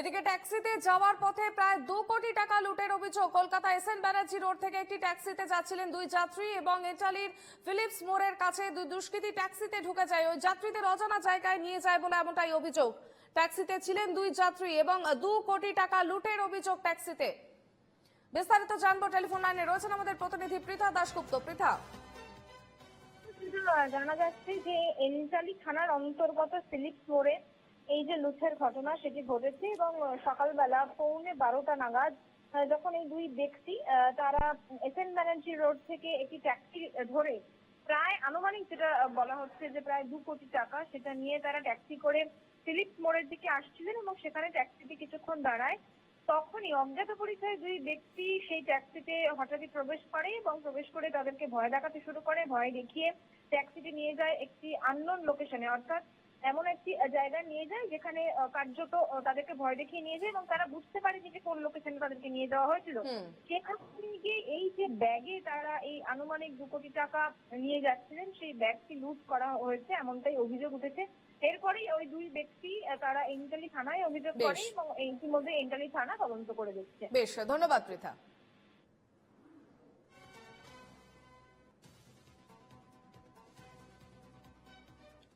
এদিকে ট্যাক্সিতে যাওয়ার পথে প্রায় দু কোটি টাকা লুটের অভিযোগ। Kolkata S N Banerjee road থেকে একটি ট্যাক্সিতে যাচ্ছিলেন দুই যাত্রী এবং ইটালির ফিলিপস মোড়ের কাছে দুই দুষ্কৃতী ট্যাক্সিতে ঢুকে যায়। ওই যাত্রীদের অজানা জায়গায় নিয়ে যায় বলে এমনটাই অভিযোগ। ট্যাক্সিতে ছিলেন দুই যাত্রী এবং দু কোটি টাকা লুটের অভিযোগ ট্যাক্সিতে। বিস্তারিত জানব টেলিফোন লাইনে। রয়েছেন আমাদের প্রতিনিধি পৃথা দাশগুপ্ত। পৃথা। জানা যাচ্ছে যে এনজালি থানার অন্তর্গত ফিলিপস মোড়ে এই যে লুঠের ঘটনা সেটি ঘটেছে এবং সকালবেলা পৌনে বারোটা নাগাদ যখন এই দুই ব্যক্তি তারা এস এন ব্যানার্জি রোড থেকে একটি ট্যাক্সি ধরে প্রায় আনুমানিক যেটা বলা হচ্ছে যে প্রায় দু কোটি টাকা সেটা নিয়ে তারা ট্যাক্সি করে ফিলিপস মোড়ের দিকে আসছিলেন এবং সেখানে ট্যাক্সিটি কিছুক্ষণ দাঁড়ায়। তখনই অজ্ঞাত পরিচয় দুই ব্যক্তি সেই ট্যাক্সিতে হঠাৎই প্রবেশ করে এবং প্রবেশ করে তাদেরকে ভয় দেখাতে শুরু করে, ভয় দেখিয়ে ট্যাক্সিটি নিয়ে যায় একটি আননোন লোকেশনে অর্থাৎ এমন একটি জায়গায় নিয়ে যায় যেখানে কার্যত তাদেরকে ভয় দেখিয়ে নিয়ে যায় এবং তারা বুঝতে পারে যে কোন লোকেশনে তাদেরকে নিয়ে যাওয়া হয়েছিল। সেখানে গিয়ে এই যে ব্যাগে তারা এই আনুমানিক দু কোটি টাকা নিয়ে যাচ্ছিলেন সেই ব্যাগটি লুট করা হয়েছে এমনটাই অভিযোগ উঠেছে এরপরেই ওই দুই ব্যক্তি তারা এন্টালি থানায় অভিযোগ করে। এবং ইতিমধ্যে এন্টালি থানা তদন্ত করে দিচ্ছে বেশ ধন্যবাদ পৃথা